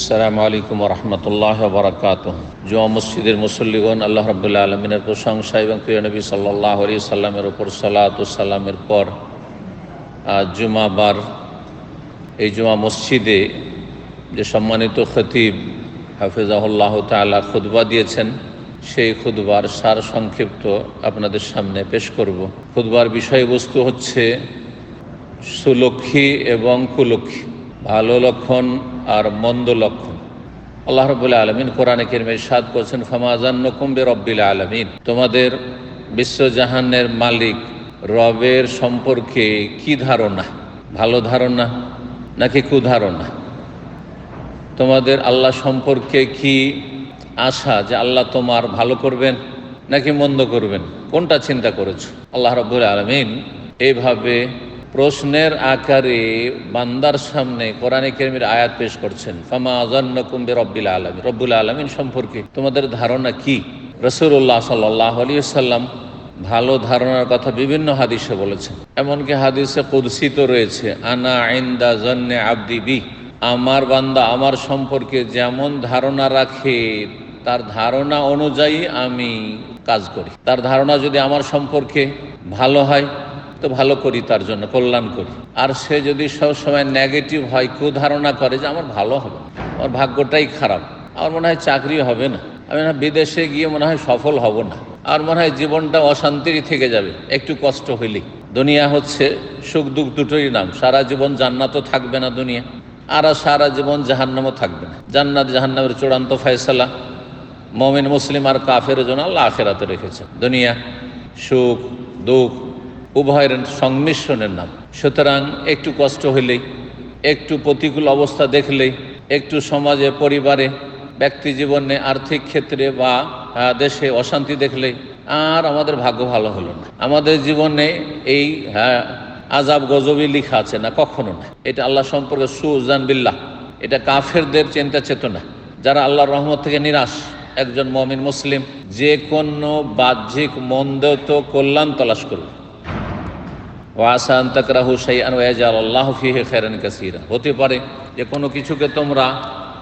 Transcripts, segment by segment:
আসসালামু আলাইকুম রহমতুল্লাহ বরকাত জুমা মসজিদের মুসল্লিগণ, আল্লাহ রবুল্লা আলমিনের প্রশংসা এবং প্রিয় নবী সাল্লাহ আলি সাল্লামের ওপর সালাতামের পর আজ জুমাবার এই জুমা মসজিদে যে সম্মানিত খতিব হাফিজাহুল্লাহ তালা খুদবা দিয়েছেন, সেই খুদবার সার সংক্ষিপ্ত আপনাদের সামনে পেশ করব। খুদবার বিষয়বস্তু হচ্ছে সুলক্ষী এবং কুলক্ষী। ভালো লক্ষণ আর মন্দ লক্ষণ। আল্লাহ রবুল্লা আলমিন কোরআনে কেরমে সাদ করছেন ফামাজান্ন কুম্বে রব্বিল আলমিন তোমাদের বিশ্বজাহানের মালিক রবের সম্পর্কে কি ধারণা? ভালো ধারণা নাকি কুধারণা? তোমাদের আল্লাহ সম্পর্কে কি আশা যে আল্লাহ তোমার ভালো করবেন নাকি মন্দ করবেন? কোনটা চিন্তা করেছ? আল্লাহ রব্বুল আলমিন এইভাবে প্রশ্নের আকারে বান্দার সামনে কোরআনে কেরমির আয়াত পেশ করছেন, ফামা আজান্ন কুম্বে আলমী রব্বুল আলমিন সম্পর্কে। তোমাদের ধারণা কি? রসুল্লাহ সাল্লাহ আলী সাল্লাম ভালো ধারণার কথা বিভিন্ন হাদিসে বলেছেন। এমনকি হাদিসে কুদসিত রয়েছে, আনা আইন্দা জন্নে আব্দি বি আমার বান্দা আমার সম্পর্কে যেমন ধারণা রাখে, তার ধারণা অনুযায়ী আমি কাজ করি। তার ধারণা যদি আমার সম্পর্কে ভালো হয় তো ভালো করি, তার জন্য কল্যাণ করি। আর সে যদি সবসময় নেগেটিভ হয়, কেউ কুধারণা করে যে আমার ভালো হবে আমার ভাগ্যটাই খারাপ। আমার মনে হয় চাকরি হবে না। আমি না বিদেশে গিয়ে মনে হয় সফল হব না। আর মনে হয় জীবনটা অশান্তিরই থেকে যাবে, একটু কষ্ট হইলেই। দুনিয়া হচ্ছে সুখ দুঃখ দুটোই নাম। সারা জীবন জান্নাতও থাকবে না দুনিয়া। আর সারা জীবন জাহান্নামও থাকবে না। জান্নাত জাহান্নামের চূড়ান্ত ফয়সালা মমিন, মুসলিম আর কাফের জন্য আল্লাহ আখেরাতে রেখেছে দুনিয়া সুখ দুঃখ উভয়ের সংমিশ্রণের নাম। সুতরাং একটু কষ্ট হইলেই, একটু প্রতিকূল অবস্থা দেখলেই, একটু সমাজে, পরিবারে, ব্যক্তি জীবনে, আর্থিক ক্ষেত্রে বা দেশে অশান্তি দেখলেই আর আমাদের ভাগ্য ভালো হলো না। আমাদের জীবনে এই হ্যাঁ আজাব গজবই লিখা আছে না, কখনো না। এটা আল্লাহ সম্পর্কে সুজান বিল্লাহ। এটা কাফেরদের চিন্তা চেতনা। যারা আল্লাহর রহমত থেকে নিরাশ, একজন মমিন মুসলিম, যে কোনো বাহ্যিক মন্দ তো কল্যাণ তলাশ করবে। ওয়াসান তাকরাহু শাইআন ওয়াজাল আল্লাহ ফিহি খায়রান কাসীরা। হতে পারে যে কোনো কিছুকে তোমরা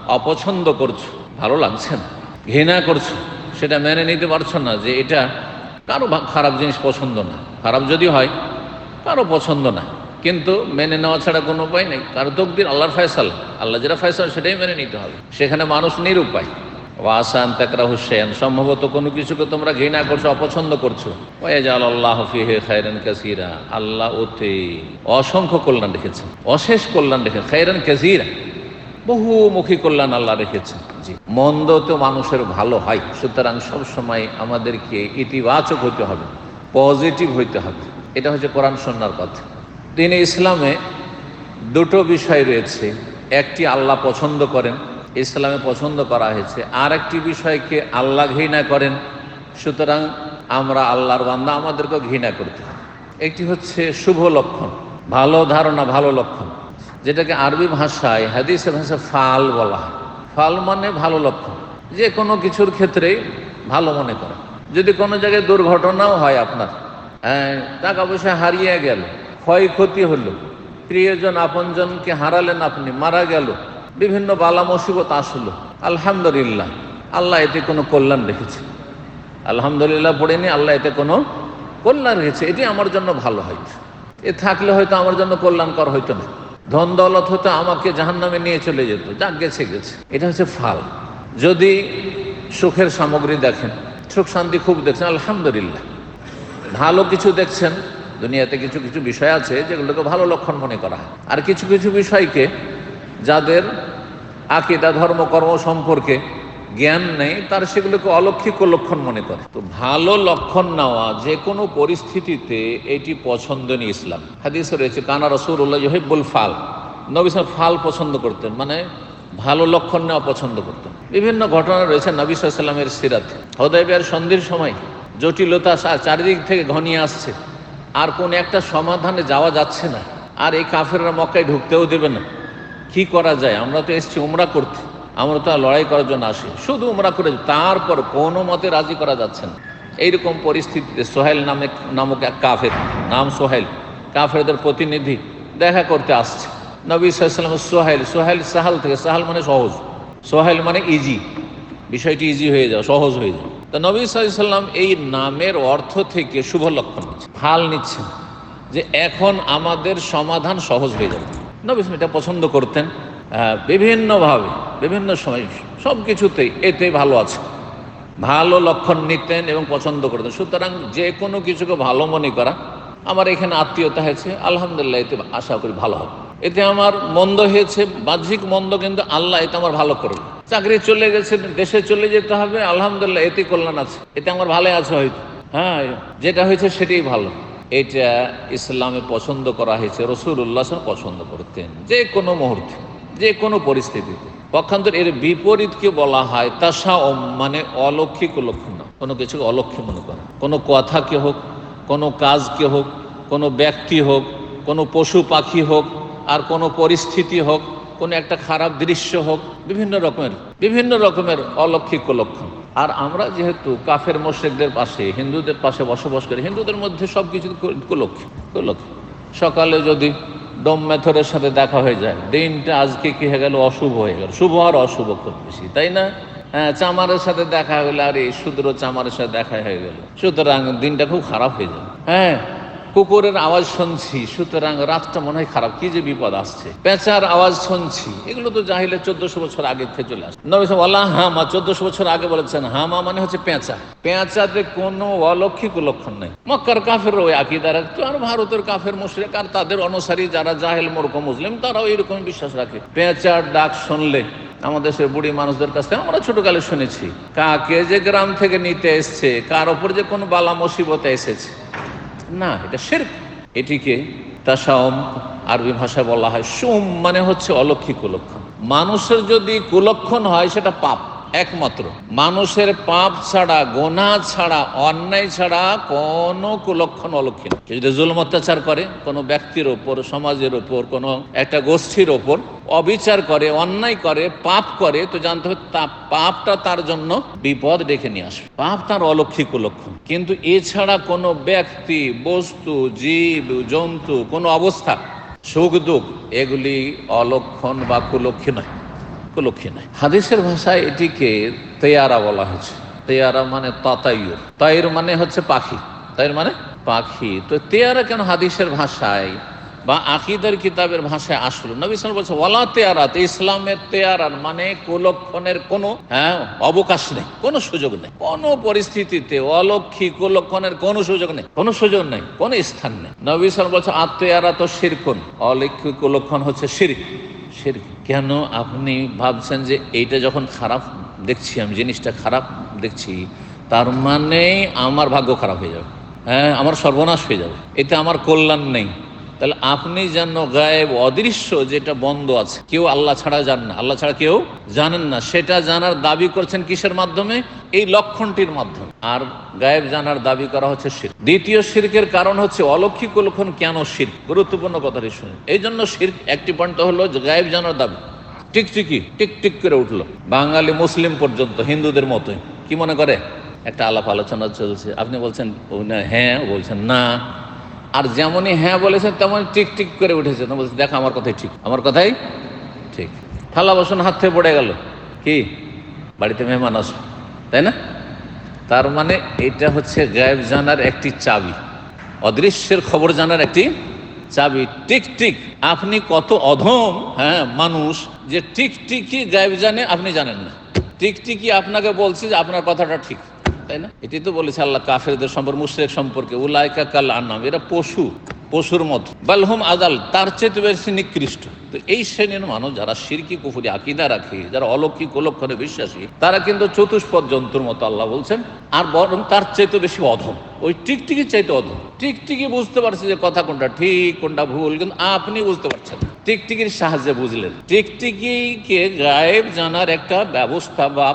অপছন্দ করছ, ভালো লাগছে না, ঘৃণা করছ, সেটা মেনে নিতে পারছ না যে এটা কারও খারাপ জিনিস পছন্দ না। খারাপ যদি হয়, কারও পছন্দ না। কিন্তু মেনে নেওয়া ছাড়া কোনো উপায় নেই। কারও তকদির আল্লাহর ফয়সাল। আল্লাহ যেটা ফয়সাল সেটাই মেনে নিতে হবে। সেখানে মানুষ নিরুপায়। ওয়াসান তাকরা হুসেন সম্ভবত কোনো কিছুকে তোমরা ঘৃণা করছ, অপছন্দ করছ। ওয়াজাল আল্লাহ ফিহে খায়রান কাসিরা, আল্লাহ ওতে অসংখ্য কল্যাণ রেখেছেন, অশেষ কল্যাণ রেখে খায়রান কাসিরা, বহুমুখী কল্যাণ আল্লাহ রেখেছেন। জি, মন্দ তো মানুষের ভালো হয়, সুতরাং সবসময় আমাদেরকে ইতিবাচক হতে হবে, পজিটিভ হইতে হবে। এটা হচ্ছে কোরআন সন্ন্যার কথা তিনি ইসলামে দুটো বিষয় রয়েছে, একটি আল্লাহ পছন্দ করেন ইসলামে পছন্দ করা হয়েছে। আর একটি বিষয়কে আল্লাহ ঘৃণা করেন সুতরাং আমরা আল্লাহর বান্দা আমাদেরকে ঘৃণা করতে একটি হচ্ছে শুভ লক্ষণ ভালো ধারণা ভালো লক্ষণ। যেটাকে আরবি ভাষায় হাদিসের ভাষায় ফাল বলা হয়। ফাল মানে ভালো লক্ষণ। যে কোনো কিছুর ক্ষেত্রেই ভালো মনে করে। যদি কোনো জায়গায় দুর্ঘটনাও হয় আপনার হ্যাঁ, টাকা পয়সা হারিয়ে গেল ক্ষয়ক্ষতি হলো প্রিয়জন আপনজনকে হারালেন আপনি মারা গেল বিভিন্ন বালা মুসিবত আসলো। আলহামদুলিল্লাহ, আল্লাহ এতে কোনো কল্যাণ রেখেছে। আলহামদুলিল্লাহ পড়েনি আল্লাহ এতে কোনো কল্যাণ রেখেছে। এটি আমার জন্য ভালো হয়েছে এ থাকলে হয়তো আমার জন্য কল্যাণকর হইতো না। ধন দৌলত হতো আমাকে জাহান্নামে নিয়ে চলে যেত। যাক গেছে গেছে। এটা হচ্ছে ফাল। যদি সুখের সামগ্রী দেখেন, সুখ শান্তি খুব দেখছেন, আলহামদুলিল্লাহ। ভালো কিছু দেখছেন, দুনিয়াতে কিছু কিছু বিষয় আছে যেগুলোকে ভালো লক্ষণ মনে করা হয়। আর কিছু কিছু বিষয়কে যাদের আকিদা ধর্মকর্ম সম্পর্কে জ্ঞান নেই, তার সেগুলোকে অলক্ষিক লক্ষণ মনে করে। তো ভালো লক্ষণ নেওয়া যে কোনো পরিস্থিতিতে এটি পছন্দনীয় ইসলাম। হাদিস রয়েছে, কানা রসুল্লাহ জহিবুল ফাল। নবী সাহেব ফাল পছন্দ করতেন মানে ভালো লক্ষণ নেওয়া পছন্দ করতেন। বিভিন্ন ঘটনা রয়েছে নবী সাল্লামের সিরাত। হদয়বের সন্ধির সময় জটিলতা চারিদিক থেকে ঘনিয়ে আসছে। আর কোন একটা সমাধানে যাওয়া যাচ্ছে না। আর এই কাফেররা মক্কায় ঢুকতেও দেবে না। কি করা যায়? আমরা তো এসেছি উমরা করতে। আমরা তো লড়াই করার জন্য আসি শুধু উমরা করে তারপর কোনো মতে রাজি করা যাচ্ছে না। এইরকম পরিস্থিতিতে সোহেল নামে নামক এক কাফের। নাম সোহেল। কাফেরদের প্রতিনিধি দেখা করতে আসছে। নবী সাল্লাম সোহেল। সোহেল সাহাল থেকে সাহাল মানে সহজ। সোহেল মানে ইজি বিষয়টি ইজি হয়ে যাও সহজ হয়ে যাও তা নবী সাল্লাম এই নামের অর্থ থেকে শুভ লক্ষণ হাল নিচ্ছেন যে এখন আমাদের সমাধান সহজ হয়ে যাবে। নবী সাল্লাম এটা পছন্দ করতেন বিভিন্নভাবে, বিভিন্ন সময় সব কিছুতেই এতে ভালো আছে। ভালো লক্ষণ নিতেন এবং পছন্দ করতেন। সুতরাং যে কোনো কিছুকে ভালো মনে করা, আমার এখানে আত্মীয়তা হয়েছে, আলহামদুলিল্লাহ, এতে আশা করি ভালো হবে। এতে আমার মন্দ হয়েছে, বাহ্যিক মন্দ কিন্তু আল্লাহ এতে আমার ভালো করবে চাকরি চলে গেছে, দেশে চলে যেতে হবে, আলহামদুলিল্লাহ, এতে কল্যাণ আছে। এতে আমার ভালো আছে হয়তো। হ্যাঁ যেটা হয়েছে সেটাই ভালো। এটা ইসলামে পছন্দ করা হয়েছে রসুল্লাহ পছন্দ করতেন, যে কোনো মুহূর্তে, যে কোনো পরিস্থিতিতে। পক্ষান্তর এর বিপরীতকে বলা হয়? তাসা মানে অলৌকিক লক্ষণ না, কোনো কিছু অলক্ষী মনে করা। কোনো কথাকে হোক, কোনো কাজকে হোক, কোনো ব্যক্তি হোক, কোনো পশু পাখি হোক, আর কোনো পরিস্থিতি হোক, কোনো একটা খারাপ দৃশ্য হোক, বিভিন্ন রকমের বিভিন্ন রকমের অলৌকিক লক্ষণ। আর আমরা যেহেতু কাফের মোশেকদের পাশে, হিন্দুদের পাশে বসবাস করি, হিন্দুদের মধ্যে সব কিছু কুলক্ষী সকালে যদি দম মেথরের সাথে দেখা হয়ে যায়, দিনটা আজকে কি হয়ে গেল? অশুভ হয়ে গেল। শুভ আর অশুভ খুব বেশি, তাই না? হ্যাঁ চামারের সাথে দেখা হলে, আর এই শুদ্র চামারের সাথে দেখা হয়ে গেল। সুতরাং দিনটা খুব খারাপ হয়ে যাবে। হ্যাঁ কুকুরের আওয়াজ শুনছি, সুতরাং রাতটা মনে হয় খারাপ। কি যে বিপদ আসছে। পেঁচার আওয়াজ শুনছি। এগুলো তো জাহিলে চোদ্দশো বছর আগে থেকে চলে আসে। নবী আল্লাহ হামা, চোদ্দশো বছর আগে বলেছেন, হামা মানে হচ্ছে পেঁচা। পেঁচাতে কোনো অলৌকিক লক্ষণ নেই। মক্কার কাফের ওই আকিদা রাখতো আর ভারতের কাফের মুশরিক, আর তাদের অনুসারী যারা জাহেল, মূর্খ, মুসলিম, তারাও এরকম বিশ্বাস রাখে। পেঁচার ডাক শুনলে আমাদের সে বুড়ি মানুষদের কাছ থেকে, আমরা ছোটকালে শুনেছি, কাকে যে গ্রাম থেকে নিতে এসছে, কার ওপর যে কোনো বালা মুসিবতে এসেছে। না, এটা শেরক। এটিকে তাসাওম আরবি ভাষায় বলা হয় সুম মানে হচ্ছে অলক্ষী কুলক্ষণ। মানুষের যদি কুলক্ষণ হয়, সেটা পাপ। একমাত্র। মানুষের পাপ ছাড়া, গোনা ছাড়া, অন্যায় ছাড়া কোনো কুলক্ষণ অলক্ষণ যদি জুলম অত্যাচার করে, কোনো ব্যক্তির ওপর, সমাজের ওপর, কোনো একটা গোষ্ঠীর ওপর, অবিচার করে, অন্যায় করে, পাপ করে, তো জানতে হবে তা, পাপটা তার জন্য বিপদ ডেকে নিয়ে আসবে। পাপ তার অলৌকিক লক্ষণ কিন্তু এছাড়া কোনো ব্যক্তি, বস্তু, জীব, জন্তু, কোনো অবস্থা সুখ দুঃখ এগুলি অলক্ষণ বা কুলক্ষী নয়। কুলক্ষী নাই। হাদিসের ভাষায় এটিকে তেয়ারা বলা হয়েছে। তেয়ারা মানে তাতাইয়ুর তাইর মানে হচ্ছে পাখি। তাইর মানে পাখি। তো তেয়ারা কেন হাদিসের ভাষায় বা আকিদের কিতাবের ভাষায় আসলো? নবী সাল বলছে ওয়ালা তেয়ারাত ইসলামের তেয়ারার মানে কুলক্ষণের কোনো হ্যাঁ অবকাশ নেই, কোনো সুযোগ নেই। কোনো পরিস্থিতিতে অলক্ষী কুলক্ষণের কোনো সুযোগ নেই, কোনো সুযোগ নেই, কোনো স্থান নেই। নবী সাল বলছে আত্ময়ারা তো শিরকুন অলক্ষী কুলক্ষণ হচ্ছে শিরিক। শিরক কেন আপনি ভাবছেন যে এইটা যখন খারাপ দেখছি আমি, জিনিসটা খারাপ দেখছি, তার মানে আমার ভাগ্য খারাপ হয়ে যাবে। হ্যাঁ আমার সর্বনাশ হয়ে যাবে। এতে আমার কল্যাণ নেই। তাহলে আপনি যেন গায়েব, অদৃশ্য যেটা বন্ধ আছে, কেউ আল্লাহ ছাড়া জান না। আল্লাহ ছাড়া কেউ জানেন না। সেটা জানার দাবি করছেন কিসের মাধ্যমে? এই লক্ষণটির মাধ্যমে। আর গায়েব জানার দাবি করা হচ্ছে শির। দ্বিতীয় শিরকের কারণ হচ্ছে অলৌকিক লক্ষণ কেন শির? গুরুত্বপূর্ণ কথাটি শুনুন। এই জন্য শির একটি পয়েন্ট হলো গায়েব জানার দাবি। টিকটিকি টিক টিক করে উঠল। বাঙালি, মুসলিম পর্যন্ত, হিন্দুদের মতোই। কি মনে করে? একটা আলাপ আলোচনা চলছে। আপনি বলছেন হ্যাঁ বলছেন না। আর যেমনই হ্যাঁ বলেছেন তেমনই টিক টিক করে উঠেছে। বলছে, দেখো, আমার কথাই ঠিক। আমার কথাই ঠিক। থালা বাসন হাত থেকে পড়ে গেল। কি? বাড়িতে মেহমান আসো। তাই না? তার মানে এটা হচ্ছে গায়েব জানার একটি চাবি। অদৃশ্যের খবর জানার একটি চাবি। টিক টিক আপনি কত অধম হ্যাঁ মানুষ যে টিক টিকই গায়েব জানে, আপনি জানেন না। টিক টিকই আপনাকে বলছে যে আপনার কথাটা ঠিক। তাই না? এটি তো বলেছে আল্লাহ কাফেরদের সম্পর্কে, মুশরিক সম্পর্কে, উলাইকা কাল আনাম এরা পশু, পশুর মতো বালহুম আদাল, তার চেয়ে বেশি নিকৃষ্ট। তো এই শ্রেণির মানুষ যারা সিরকি, কুফুরি, আকিদা রাখে, যারা অলৌকিক অলক্ষণে বিশ্বাসী, তারা কিন্তু চতুষ্পদ জন্তুর মতো আল্লাহ বলছেন, আর বরং তার চাইতে বেশি অধম। ওই টিকটিকি চাইতে অধম। টিকটিকি বুঝতে পারছে যে কথা কোনটা ঠিক, কোনটা ভুল, কিন্তু আপনি বুঝতে পারছেন টিকটিকির সাহায্যে বুঝলেন। টিকটিকিকে গায়েব জানার একটা ব্যবস্থা বা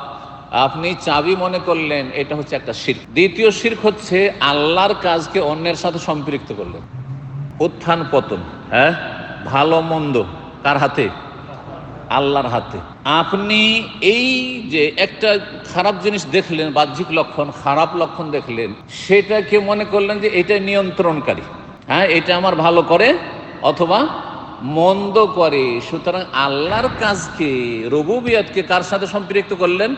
আপনি চাবি মনে করলেন, এটা হচ্ছে একটা শির্ক। দ্বিতীয় শির্ক হচ্ছে আল্লাহর কাজকে অন্যের সাথে সম্পৃক্ত করলেন। উত্থান পতন হ্যাঁ? ভালো মন্দ, কার হাতে? আল্লাহর হাতে। আপনি এই যে একটা খারাপ জিনিস দেখলেন, বাহ্যিক লক্ষণ, খারাপ লক্ষণ দেখলেন, সেটাকে মনে করলেন যে এটা নিয়ন্ত্রণকারী। হ্যাঁ এটা আমার ভালো করে অথবা মন্দ করে। সুতরাং আল্লাহর কাজকে, রবুবিয়াতকে কার সাথে সম্পৃক্ত করলেন?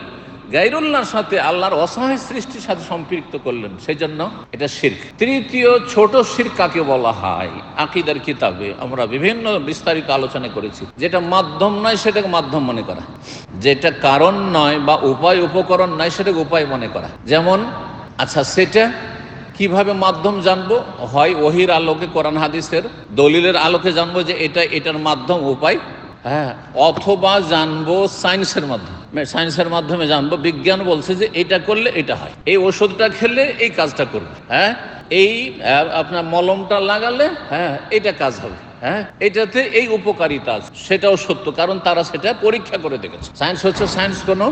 গাইরুল্লাহর সাথে আল্লাহর অসহায় সৃষ্টির সাথে সম্পৃক্ত করলেন সেই জন্য এটা শির্ক। তৃতীয়, ছোট শির্ক কাকে বলা হয়? আকিদার কিতাবে আমরা বিভিন্ন বিস্তারিত আলোচনা করেছি। যেটা মাধ্যম নয়, সেটাকে মাধ্যম মনে করা। যেটা কারণ নয় বা উপায়, উপকরণ নয়, সেটাকে উপায় মনে করা। যেমন আচ্ছা সেটা কীভাবে মাধ্যম জানব? হয় ওহির আলোকে, কোরআন হাদিসের দলিলের আলোকে জানব যে এটা, এটার মাধ্যম, উপায়? হ্যাঁ অথবা জানব সায়েন্সের মাধ্যমে। সায়েন্সের মাধ্যমে জানব, বিজ্ঞান বলছে যে এটা করলে এটা হয়। এই ওষুধটা খেলে এই কাজটা করবে। হ্যাঁ? এই আপনার মলমটা লাগালে হ্যাঁ এটা কাজ হবে। হ্যাঁ? এটাতে এই উপকারিতা আছে। সেটাও সত্য, কারণ তারা সেটা পরীক্ষা করে দেখেছে। সায়েন্স হচ্ছে সায়েন্স কোনো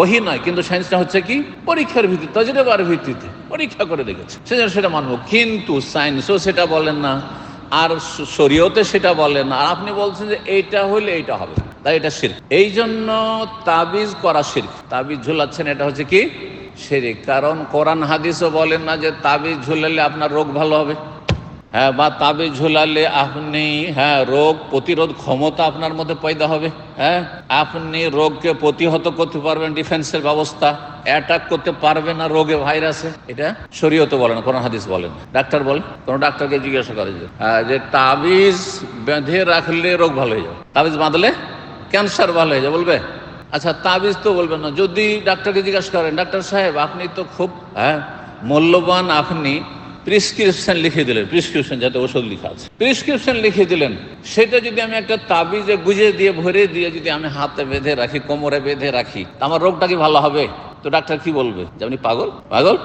ওহি নয়, কিন্তু সায়েন্সটা হচ্ছে কি? পরীক্ষার ভিত্তিতে তজরেবার ভিত্তিতে পরীক্ষা করে দেখেছে। সেজন্য সেটা মানবো। কিন্তু সায়েন্সও সেটা বলেন না, আর শরীয়তে সেটা বলেন না। আর আপনি বলছেন যে এইটা হইলে এইটা হবে। তাই এটা শির্ক এই জন্য তাবিজ করা শির্ক তাবিজ ঝুলাচ্ছেন, এটা হচ্ছে কি? শিরিক কারণ কোরআন হাদিসও বলেন না যে তাবিজ ঝুলালে আপনার রোগ ভালো হবে। হ্যাঁ বা তাবিজ ঝুলালে আপনি হ্যাঁ রোগ প্রতিরোধ ক্ষমতা আপনার মধ্যে পয়দা হবে। হ্যাঁ আপনি রোগকে প্রতিহত করতে পারবেন, ডিফেন্সের ব্যবস্থা। অ্যাটাক করতে পারবে না রোগে ভাইরাসে। এটা শরীয়ত বলে না কোন হাদিস বলেন ডাক্তার বলে কোন ডাক্তারকে জিজ্ঞাসা করে যে তাবিজ বেঁধে রাখলে রোগ ভালো হয়ে যাবে। তাবিজ বাঁধলে ক্যান্সার ভালো হয়ে যাবে বলবে? আচ্ছা তাবিজ তো বলবেন না। যদি ডাক্তারকে জিজ্ঞাসা করেন, ডাক্তার সাহেব, আপনি তো খুব হ্যাঁ মূল্যবান, আপনি প্রিসক্রিপশন লিখে দিলেন। প্রিসক্রিপশন যাতে ওষুধ লিখা আছে। প্রিসক্রিপশন লিখে দিলেন। সেটা যদি আমি একটা তাবিজে গুজে দিয়ে, ভরে দিয়ে যদি আমি হাতে বেঁধে রাখি, কোমরে বেঁধে রাখি আমার রোগটা কি ভালো হবে? তো ডাক্তার কি বলবে? যে আপনি পাগল? পাগল?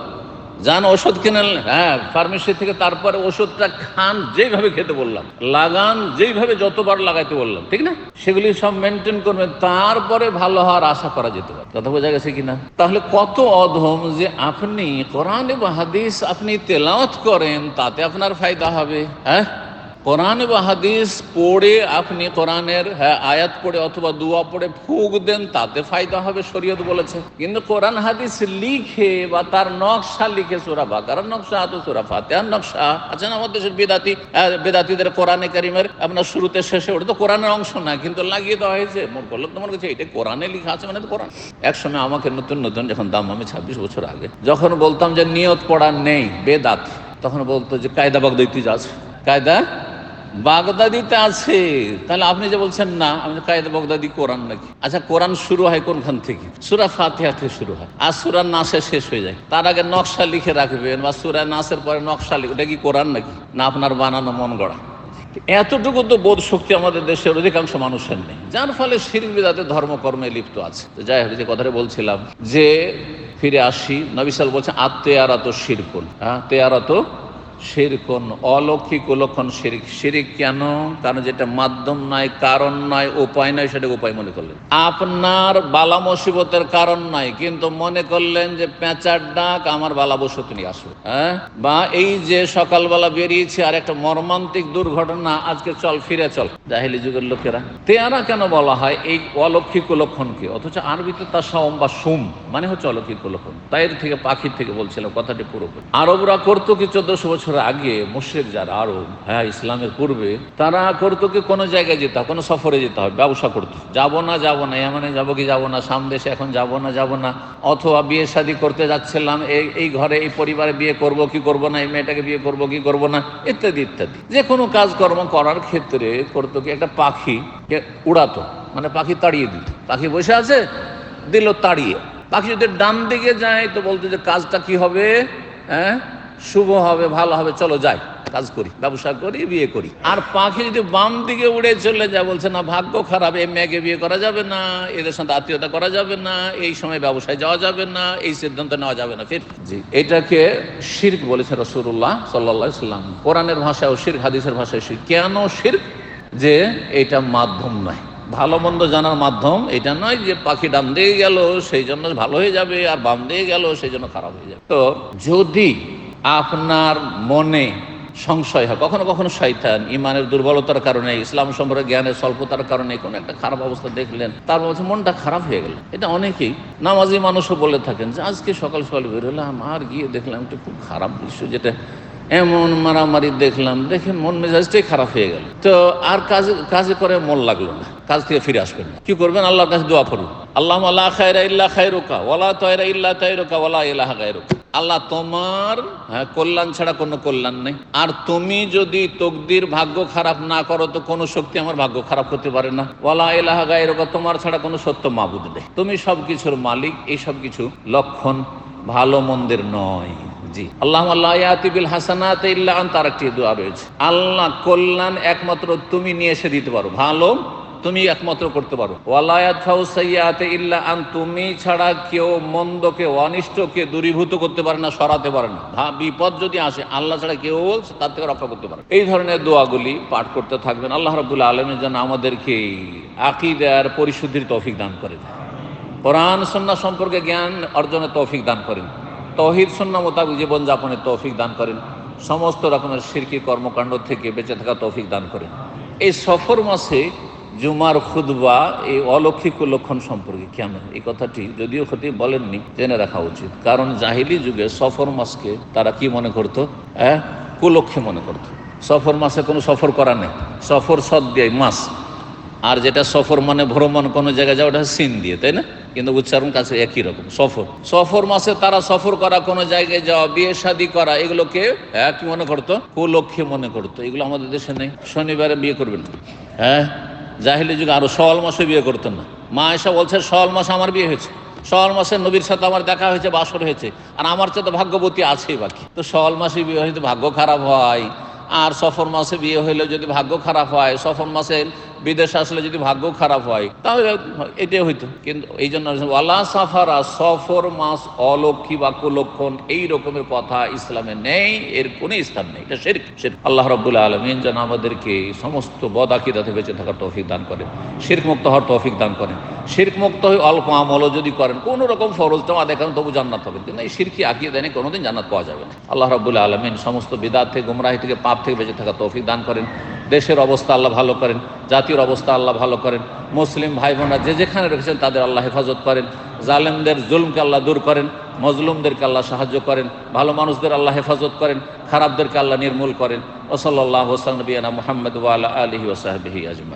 যান ওষুধ কিনেন হ্যাঁ ফার্মেসি থেকে তারপরে ওষুধটা খান যেইভাবে খেতে বললাম, লাগান যেইভাবে যতবার লাগাইতে বললাম, ঠিক না? সেগুলি সব মেনটেন করবেন, তারপরে ভালো হওয়ার আশা করা যেতে পারে। কথা বোঝা গেছে কিনা? তাহলে কত অধম যে আপনি কোরআন বা হাদিস আপনি তেলাওয়াত করেন, তাতে আপনার ফায়দা হবে হ্যাঁ? কোরআন বা হাদিস পড়ে আপনি কোরআনের হ্যাঁ আয়াত পড়ে অথবা দুয়া পড়ে ফুক দেন, তাতে ফায়দা হবে, শরীয়ত বলেছে। কিন্তু কোরআন, হাদিস লিখে বা তার নকশা লিখে সুরা বাকার, নকশা তো সুরা ফাতেহার নকশা আছেন আমাদের দেশের বেদাতি বেদাতিদের কোরআনে কারিমের আপনার শুরুতে, শেষে ওটা তো কোরআনের অংশ না, কিন্তু লাগিয়ে দেওয়া হয়েছে। মোট করল তোমার কাছে এটা কোরআনে লিখা আছে মানে তো কোরআন। এক সময় আমাকে নতুন নতুন যখন দাম আমি ছাব্বিশ বছর আগে, যখন বলতাম যে নিয়ত পড়া নেই, বেদাত, তখন বলতো যে কায়দা বাগদৈতি আছে। কায়দা? বাগদাদিতে আছে। তাহলে আপনি যে বলছেন না, আমি কায়দা বাগদাদি, কোরআন নাকি? আচ্ছা কোরআন শুরু হয় কোনখান থেকে? সুরা ফাতিহা থেকে শুরু হয়। আর সুরা নাসে শেষ হয়ে যায়। তার আগে নকশা লিখে রাখবেন বা সুরা নাসের পরে নকশা লিখে ওটা কি কোরআন নাকি? না, আপনার বানানো মন গড়া। এতটুকু তো বোধ শক্তি আমাদের দেশের অধিকাংশ মানুষের নেই। যার ফলে বিদাতে ধর্মকর্মে লিপ্ত আছে। যাই হোক যে কথাটা বলছিলাম যে, ফিরে আসি। নবিসাল বলছেন আত্মেয়ারাত শিরকুন। হ্যাঁ তেয়ারাত শিরকুন, অলৌকিক লক্ষণ শিরিক। শিরিক কেন? কারণ যেটা মাধ্যম নয়, কারণ নয়, উপায় নয় সেটা উপায় মনে করলেন। আপনার বালা মুসিবতের কারণ নয়, কিন্তু মনে করলেন যে পেঁচার ডাক আমার বালা বসত নিয়ে আসবে। হ্যাঁ? বা এই যে সকালবেলা বেরিয়েছে, আর একটা মর্মান্তিক দুর্ঘটনা, আজকে চল, ফিরে চল। জাহিলি যুগের লোকেরা। তেয়ারা কেন বলা হয় এই অলৌকিক লক্ষণকে? অথচ আরবিতে তা সম বা সুম মানে হচ্ছে অলৌকিক লক্ষণ। তাই থেকে, পাখির থেকে বলছিলাম কথাটি পুরোপুরি। আরবরা করতো কি চোদ্দশো বছর আগে মুশ্রিক যারা আরব হ্যাঁ ইসলামের পূর্বে, তারা করতো কি, কোনো জায়গায় যেতে কোনো সফরে যেতে হবে, ব্যবসা করতো। যাব না যাব না, এমনে যাব কি, যাব না সামদেশে এখন যাব না যাব না, অথবা বিয়ে শাদী করতে যাচ্ছিলাম, এই এই ঘরে, এই পরিবারে বিয়ে করব, কি করব না, এই মেয়েটাকে বিয়ে করব, কি করব না, ইত্যাদি ইত্যাদি। যে কোনো কাজকর্ম করার ক্ষেত্রে করতো কি, একটা পাখি উড়াতো মানে পাখি তাড়িয়ে দিত। পাখি বসে আছে, দিল তাড়িয়ে। পাখি যদি ডান দিকে যায়, তো বলতো যে, কাজটা কি হবে হ্যাঁ? শুভ হবে, ভালো হবে, চলো যাই, কাজ করি, ব্যবসা করি, বিয়ে করি। আর পাখি যদি বাম দিকে উড়ে চলে যায়, বলছে, না, ভাগ্য খারাপ, এই মেয়েকে বিয়ে করা যাবে না, এদের সাথে আত্মীয়তা করা যাবে না, এই সময় ব্যবসায় যাওয়া যাবে না, এই সিদ্ধান্ত নেওয়া যাবে না, ফির। জি, এটাকে শির্ক বলেছে রসুল্লাহ সাল্লা সাল্লাম কোরআনের ভাষায় ও শির্ক, হাদিসের ভাষায় শির্ক। কেন শির্ক? যে এটা মাধ্যম নয়। ভালো মন্দ জানার মাধ্যম এটা নয় যে পাখি ডান দিয়ে গেল, সেই জন্য ভালো হয়ে যাবে, আর বাম দিয়ে গেল, সেই জন্য খারাপ হয়ে যাবে। তো যদি আপনার মনে সংশয় হয়। কখনো কখনো শয়তান ইমানের দুর্বলতার কারণে, ইসলাম সম্পর্কে জ্ঞানের স্বল্পতার কারণে কোনো একটা খারাপ অবস্থা দেখলেন, তার বলছে মনটা খারাপ হয়ে গেল। এটা অনেকেই নামাজি মানুষও বলে থাকেন যে, আজকে সকাল সকাল বেরোলাম আর গিয়ে দেখলাম একটা খুব খারাপ দৃশ্য যেটা এমন মারামারি দেখলাম, দেখে মন মেজাজটাই খারাপ হয়ে গেল। তো আর কাজে কাজে করে মন লাগল না, কাজ থেকে ফিরে আসবেন কি করবেন? আল্লাহর কাছে দোয়া করুন আল্লাহ আল্লাহ খায়রা ইল্লা খায়রুকা ওয়ালা তয়রা ইল্লা তয়রুকা ওয়ালা ইলাহা গায়রুকা। আল্লাহ তোমার হ্যাঁ, কল্যাণ ছাড়া কোনো কল্যাণ নেই। আর তুমি যদি তকদির ভাগ্য খারাপ না করো তো কোনো শক্তি আমার ভাগ্য খারাপ করতে পারে না। ওয়ালা ইলাহা গায়রুকা তোমার ছাড়া কোনো সত্য মাবুদ নেই। তুমি সব কিছুর মালিক এই সব কিছু লক্ষণ ভালো মন্দের নয়। জি। আল্লাহ তার একটি দোয়া রয়েছে। আল্লাহ কল্যাণ একমাত্র তুমি নিয়ে এসে দিতে পারো। ভালো তুমি একমাত্র করতে পারো। ইল্লা আন, তুমি ছাড়া কেউ মন্দকে, অনিষ্টকে দূরীভূত করতে পারে না, সরাতে পারে না। বিপদ যদি আসে, আল্লাহ ছাড়া কেউ তার থেকে রক্ষা করতে পারে। এই ধরনের দোয়াগুলি পাঠ করতে থাকবেন। আল্লাহ রাবুল্লাহ আলমের যেন আমাদেরকে আকিদার পরিশুদ্ধির তৌফিক দান করেন কোরআন সন্না সম্পর্কে জ্ঞান অর্জনের তৌফিক দান করেন। তহিদ সন্না মোতাবেক জীবনযাপনের তৌফিক দান করেন। সমস্ত রকমের শিরকি কর্মকাণ্ড থেকে বেঁচে থাকা তৌফিক দান করেন। এই সফর মাসে জুমার খুদবা এই অলৌকিক লক্ষণ সম্পর্কে কেমন এই কথাটি যদিও ক্ষতি বলেননি, জেনে রাখা উচিত। কারণ জাহিলি যুগে সফর মাসকে তারা কি মনে করতো? হ্যাঁ? কুলক্ষে মনে করতো। সফর মাসে কোনো সফর করা নেই। সফর সদ দিয়ে মাস। আর যেটা সফর মানে ভ্রমণ, কোনো জায়গায় যাওয়া ওটা সিন দিয়ে, তাই না? কিন্তু উচ্চারণ কাছে একই রকম, সফর। সফর মাসে তারা সফর করা, কোনো জায়গায় যাওয়া, বিয়ে শাদী করা, এগুলোকে হ্যাঁ কি মনে করতো? কুলক্ষে মনে করতো। এগুলো আমাদের দেশে নেই। শনিবারে বিয়ে করবেন হ্যাঁ? জাহিলি যুগে আরও সওয়াল মাসে বিয়ে করতেন না। মা এসে বলছে সওয়াল মাসে আমার বিয়ে হয়েছে। সওয়াল মাসে নবীর সাথে আমার দেখা হয়েছে, বাসর হয়েছে। আর আমার চেয়ে তো ভাগ্যবতী আছেই বাকি। তো সওয়াল মাসে বিয়ে হয়েছে ভাগ্য খারাপ হয়, আর সফর মাসে বিয়ে হইলে যদি ভাগ্য খারাপ হয়, সফর মাসে বিদেশে আসলে যদি ভাগ্য খারাপ হয়, তাহলে এটাই হইতো। কিন্তু এই জন্য ওয়ালা সাফারা, সফর, মাস অলক্ষী বা কুলক্ষণ এই রকমের কথা ইসলামে নেই, এর কোনো স্থান নেই। এটা শেরক। শেরক। আল্লাহ রব্বুল আলমিন যেন আমাদেরকে সমস্ত বদ থেকে বেঁচে থাকার তৌফিক দান করে শির্ক মুক্ত হওয়ার তৌফিক দান করেন। শির্ক মুক্ত হয়ে অল্প আমলও যদি করেন, কোনো রকম ফরজ জমা দেখেন তবু জান্নাত হবে। কিন্তু এই শিরকি আকিদা নেই কোনোদিন জান্নাত পাওয়া যাবে না। আল্লাহ রব্বুল আলমিন সমস্ত বিদাত থেকে, গুমরাহি থেকে, পাপ থেকে বেঁচে থাকা তৌফিক দান করেন। দেশের অবস্থা আল্লাহ ভালো করেন, জাতির অবস্থা আল্লাহ ভালো করেন। মুসলিম ভাই বোনরা যে যেখানে রেখেছেন তাদের আল্লাহ হেফাজত করেন। জালেমদের জুলমকে আল্লাহ দূর করেন, মজলুমদেরকে আল্লাহ সাহায্য করেন, ভালো মানুষদের আল্লাহ হেফাজত করেন, খারাপদেরকে আল্লাহ নির্মূল করেন। ওসল্লাহ হোসান নবীনা মোহাম্মদ ওয়ালা আলহি ওসাহাবিহি আজমা